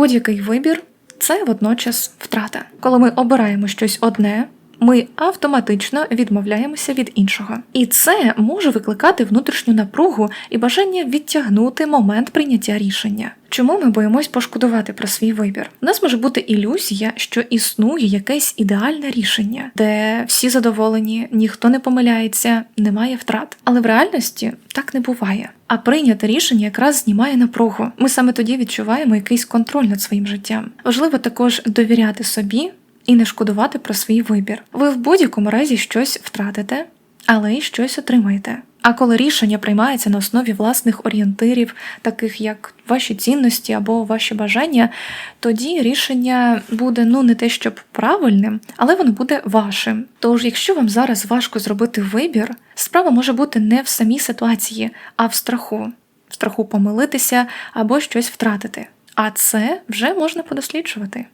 Будь-який вибір це водночас втрата. Коли ми обираємо щось одне. Ми автоматично відмовляємося від іншого, і це може викликати внутрішню напругу і бажання відтягнути момент прийняття рішення. Чому ми боїмось пошкодувати про свій вибір? У нас може бути ілюзія, що існує якесь ідеальне рішення, де всі задоволені, ніхто не помиляється, немає втрат. Але в реальності так не буває. А прийняте рішення якраз знімає напругу. Ми саме тоді відчуваємо якийсь контроль над своїм життям. Важливо також довіряти собі і не шкодувати про свій вибір. Ви в будь-якому разі щось втратите, але й щось отримаєте. А коли рішення приймається на основі власних орієнтирів, таких як ваші цінності або ваші бажання, тоді рішення буде ну не те, щоб правильним, але воно буде вашим. Тож, якщо вам зараз важко зробити вибір, справа може бути не в самій ситуації, а в страху, в страху помилитися або щось втратити. А це вже можна подосліджувати.